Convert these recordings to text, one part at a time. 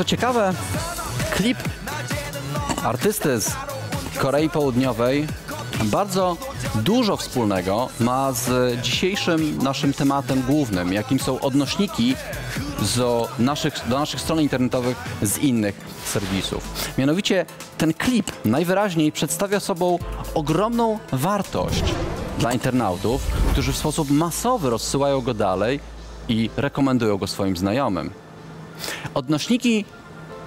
Co ciekawe, klip artysty z Korei Południowej bardzo dużo wspólnego ma z dzisiejszym naszym tematem głównym, jakim są odnośniki do naszych, do naszych stron internetowych z innych serwisów. Mianowicie ten klip najwyraźniej przedstawia sobą ogromną wartość dla internautów, którzy w sposób masowy rozsyłają go dalej i rekomendują go swoim znajomym. Odnośniki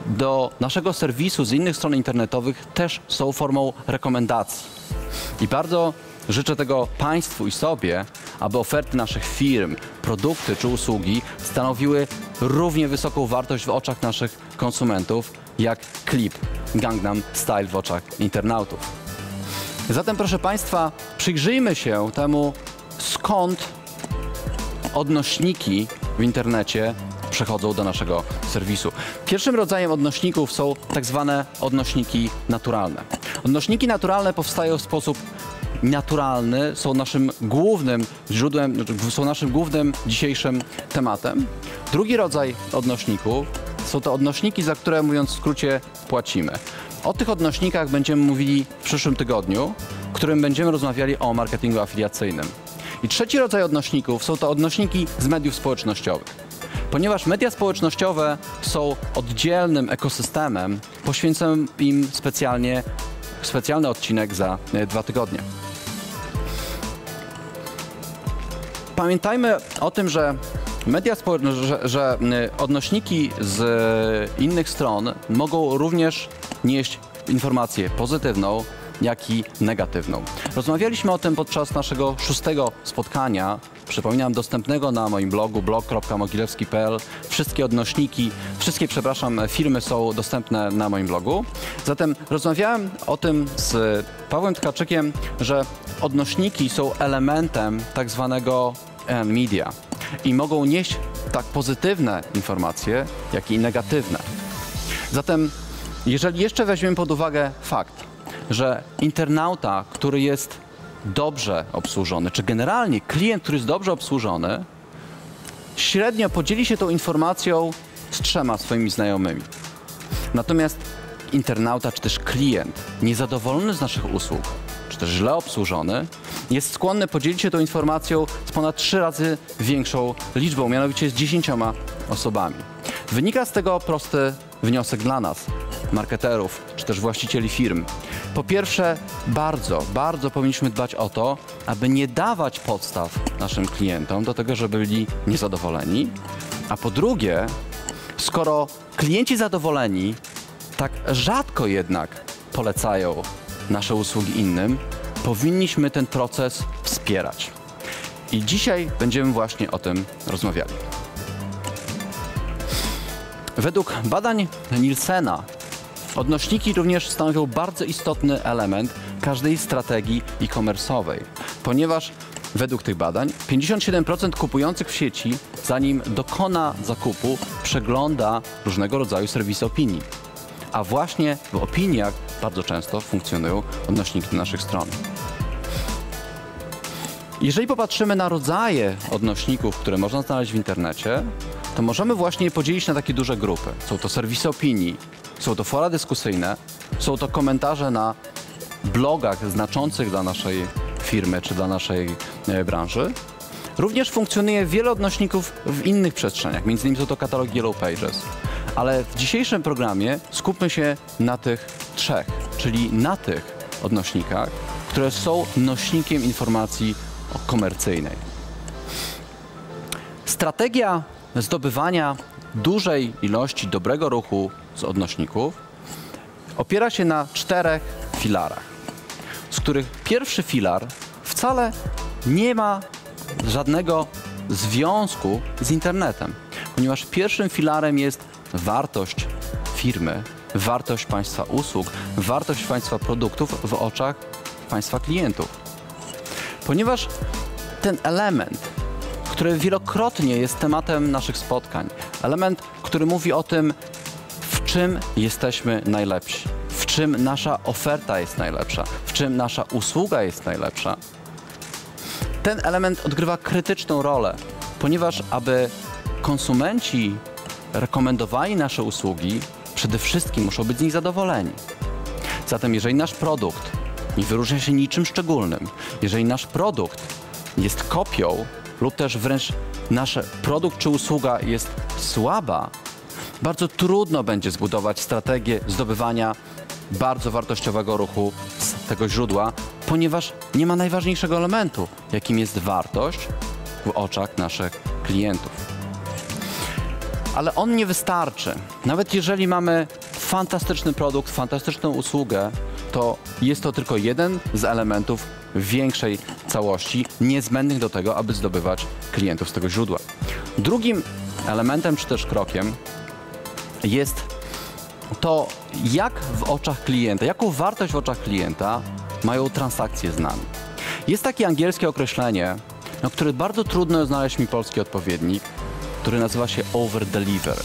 do naszego serwisu z innych stron internetowych też są formą rekomendacji. I bardzo życzę tego Państwu i sobie, aby oferty naszych firm, produkty czy usługi stanowiły równie wysoką wartość w oczach naszych konsumentów jak klip Gangnam Style w oczach internautów. Zatem proszę Państwa, przyjrzyjmy się temu, skąd odnośniki w internecie przechodzą do naszego serwisu. Pierwszym rodzajem odnośników są tak zwane odnośniki naturalne. Odnośniki naturalne powstają w sposób naturalny, są naszym głównym źródłem, są naszym głównym dzisiejszym tematem. Drugi rodzaj odnośników są to odnośniki, za które mówiąc w skrócie płacimy. O tych odnośnikach będziemy mówili w przyszłym tygodniu, w którym będziemy rozmawiali o marketingu afiliacyjnym. I trzeci rodzaj odnośników są to odnośniki z mediów społecznościowych. Ponieważ media społecznościowe są oddzielnym ekosystemem, poświęcę im specjalnie specjalny odcinek za e, dwa tygodnie. Pamiętajmy o tym, że media że, że e, odnośniki z innych stron mogą również nieść informację pozytywną, jak i negatywną. Rozmawialiśmy o tym podczas naszego szóstego spotkania przypominam, dostępnego na moim blogu blog.mogilewski.pl. Wszystkie odnośniki, wszystkie, przepraszam, filmy są dostępne na moim blogu. Zatem rozmawiałem o tym z Pawłem Tkaczykiem, że odnośniki są elementem tak zwanego media i mogą nieść tak pozytywne informacje, jak i negatywne. Zatem, jeżeli jeszcze weźmiemy pod uwagę fakt, że internauta, który jest dobrze obsłużony, czy generalnie klient, który jest dobrze obsłużony, średnio podzieli się tą informacją z trzema swoimi znajomymi. Natomiast internauta, czy też klient niezadowolony z naszych usług, czy też źle obsłużony, jest skłonny podzielić się tą informacją z ponad trzy razy większą liczbą, mianowicie z dziesięcioma osobami. Wynika z tego prosty wniosek dla nas, marketerów, czy też właścicieli firm. Po pierwsze, bardzo, bardzo powinniśmy dbać o to, aby nie dawać podstaw naszym klientom do tego, żeby byli niezadowoleni. A po drugie, skoro klienci zadowoleni tak rzadko jednak polecają nasze usługi innym, powinniśmy ten proces wspierać. I dzisiaj będziemy właśnie o tym rozmawiali. Według badań Nielsena Odnośniki również stanowią bardzo istotny element każdej strategii e-commerce'owej, ponieważ według tych badań 57% kupujących w sieci, zanim dokona zakupu, przegląda różnego rodzaju serwisy opinii. A właśnie w opiniach bardzo często funkcjonują odnośniki naszych stron. Jeżeli popatrzymy na rodzaje odnośników, które można znaleźć w internecie, to możemy właśnie je podzielić na takie duże grupy. Są to serwisy opinii, są to fora dyskusyjne, są to komentarze na blogach znaczących dla naszej firmy czy dla naszej e, branży. Również funkcjonuje wiele odnośników w innych przestrzeniach, między innymi są to katalogi Yellow Pages. Ale w dzisiejszym programie skupmy się na tych trzech, czyli na tych odnośnikach, które są nośnikiem informacji komercyjnej. Strategia zdobywania dużej ilości dobrego ruchu z odnośników opiera się na czterech filarach, z których pierwszy filar wcale nie ma żadnego związku z internetem, ponieważ pierwszym filarem jest wartość firmy, wartość Państwa usług, wartość Państwa produktów w oczach Państwa klientów. Ponieważ ten element, który wielokrotnie jest tematem naszych spotkań, element, który mówi o tym, czym jesteśmy najlepsi, w czym nasza oferta jest najlepsza, w czym nasza usługa jest najlepsza. Ten element odgrywa krytyczną rolę, ponieważ aby konsumenci rekomendowali nasze usługi, przede wszystkim muszą być z nich zadowoleni. Zatem jeżeli nasz produkt nie wyróżnia się niczym szczególnym, jeżeli nasz produkt jest kopią lub też wręcz nasz produkt czy usługa jest słaba, bardzo trudno będzie zbudować strategię zdobywania bardzo wartościowego ruchu z tego źródła, ponieważ nie ma najważniejszego elementu, jakim jest wartość w oczach naszych klientów. Ale on nie wystarczy. Nawet jeżeli mamy fantastyczny produkt, fantastyczną usługę, to jest to tylko jeden z elementów większej całości, niezbędnych do tego, aby zdobywać klientów z tego źródła. Drugim elementem czy też krokiem jest to, jak w oczach klienta, jaką wartość w oczach klienta mają transakcje z nami. Jest takie angielskie określenie, na które bardzo trudno znaleźć mi polski odpowiednik, który nazywa się over deliver.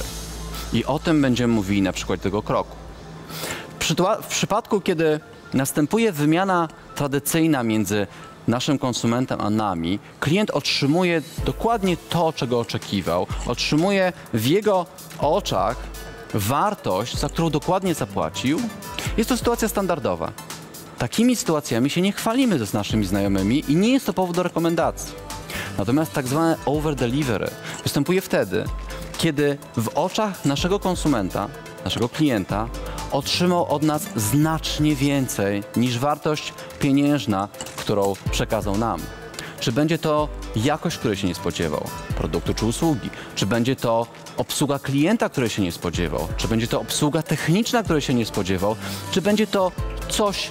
I o tym będziemy mówili na przykład tego kroku. W przypadku, kiedy następuje wymiana tradycyjna między naszym konsumentem a nami, klient otrzymuje dokładnie to, czego oczekiwał, otrzymuje w jego oczach wartość, za którą dokładnie zapłacił, jest to sytuacja standardowa. Takimi sytuacjami się nie chwalimy z naszymi znajomymi i nie jest to powód do rekomendacji. Natomiast tak zwane over delivery występuje wtedy, kiedy w oczach naszego konsumenta, naszego klienta, otrzymał od nas znacznie więcej niż wartość pieniężna, którą przekazał nam. Czy będzie to jakość, której się nie spodziewał, produktu czy usługi? Czy będzie to obsługa klienta, której się nie spodziewał? Czy będzie to obsługa techniczna, której się nie spodziewał? Czy będzie to coś,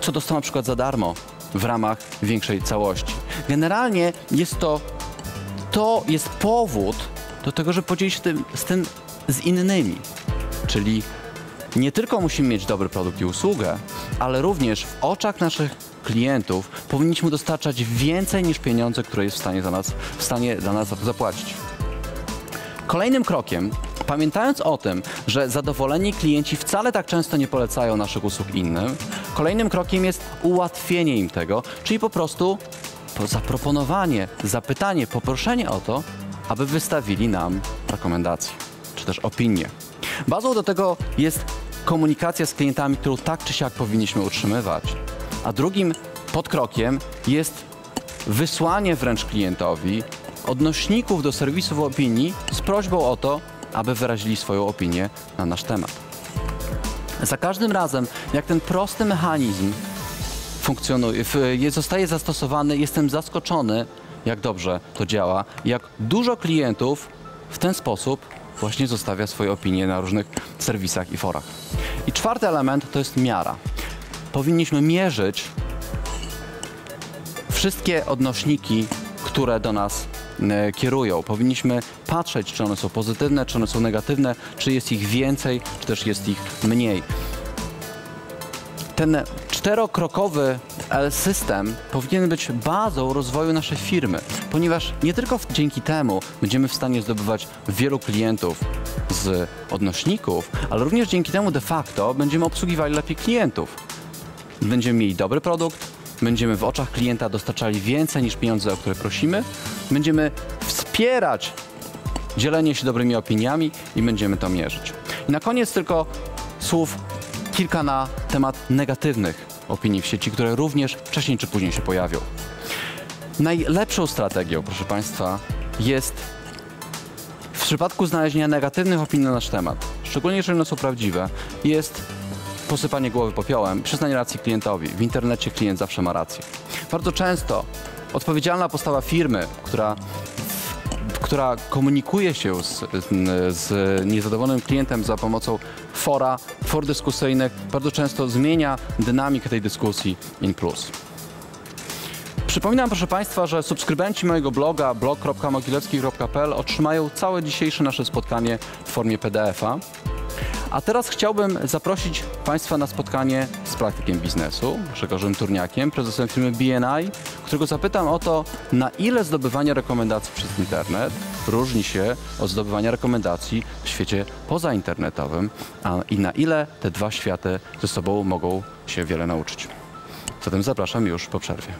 co dostał na przykład za darmo w ramach większej całości? Generalnie jest to, to jest powód do tego, że podzielić się tym, z tym z innymi. Czyli nie tylko musimy mieć dobry produkt i usługę, ale również w oczach naszych klientów powinniśmy dostarczać więcej niż pieniądze, które jest w stanie za nas, w stanie dla nas zapłacić. Kolejnym krokiem, pamiętając o tym, że zadowoleni klienci wcale tak często nie polecają naszych usług innym, kolejnym krokiem jest ułatwienie im tego, czyli po prostu zaproponowanie, zapytanie, poproszenie o to, aby wystawili nam rekomendacje czy też opinie. Bazą do tego jest komunikacja z klientami, którą tak czy siak powinniśmy utrzymywać. A drugim podkrokiem jest wysłanie wręcz klientowi odnośników do serwisów opinii z prośbą o to, aby wyrazili swoją opinię na nasz temat. Za każdym razem, jak ten prosty mechanizm funkcjonuje, zostaje zastosowany, jestem zaskoczony, jak dobrze to działa, jak dużo klientów w ten sposób właśnie zostawia swoje opinie na różnych serwisach i forach. I czwarty element to jest miara. Powinniśmy mierzyć wszystkie odnośniki, które do nas e, kierują. Powinniśmy patrzeć, czy one są pozytywne, czy one są negatywne, czy jest ich więcej, czy też jest ich mniej. Ten czterokrokowy system powinien być bazą rozwoju naszej firmy, ponieważ nie tylko dzięki temu będziemy w stanie zdobywać wielu klientów z odnośników, ale również dzięki temu de facto będziemy obsługiwali lepiej klientów. Będziemy mieli dobry produkt, będziemy w oczach klienta dostarczali więcej niż pieniądze, o które prosimy, będziemy wspierać dzielenie się dobrymi opiniami i będziemy to mierzyć. I na koniec tylko słów kilka na temat negatywnych opinii w sieci, które również wcześniej czy później się pojawią. Najlepszą strategią, proszę Państwa, jest w przypadku znalezienia negatywnych opinii na nasz temat, szczególnie jeżeli one są prawdziwe, jest posypanie głowy popiołem, przyznanie racji klientowi. W internecie klient zawsze ma rację. Bardzo często odpowiedzialna postawa firmy, która która komunikuje się z, z, niezadowolonym klientem za pomocą fora, for dyskusyjnych, bardzo często zmienia dynamikę tej dyskusji in plus. Przypominam proszę Państwa, że subskrybenci mojego bloga blog.mogilecki.pl otrzymają całe dzisiejsze nasze spotkanie w formie PDF-a. A teraz chciałbym zaprosić Państwa na spotkanie z praktykiem biznesu, Grzegorzem Turniakiem, prezesem firmy BNI, którego zapytam o to, na ile zdobywanie rekomendacji przez internet różni się od zdobywania rekomendacji w świecie pozainternetowym, a i na ile te dwa światy ze sobą mogą się wiele nauczyć. Zatem zapraszam już po przerwie.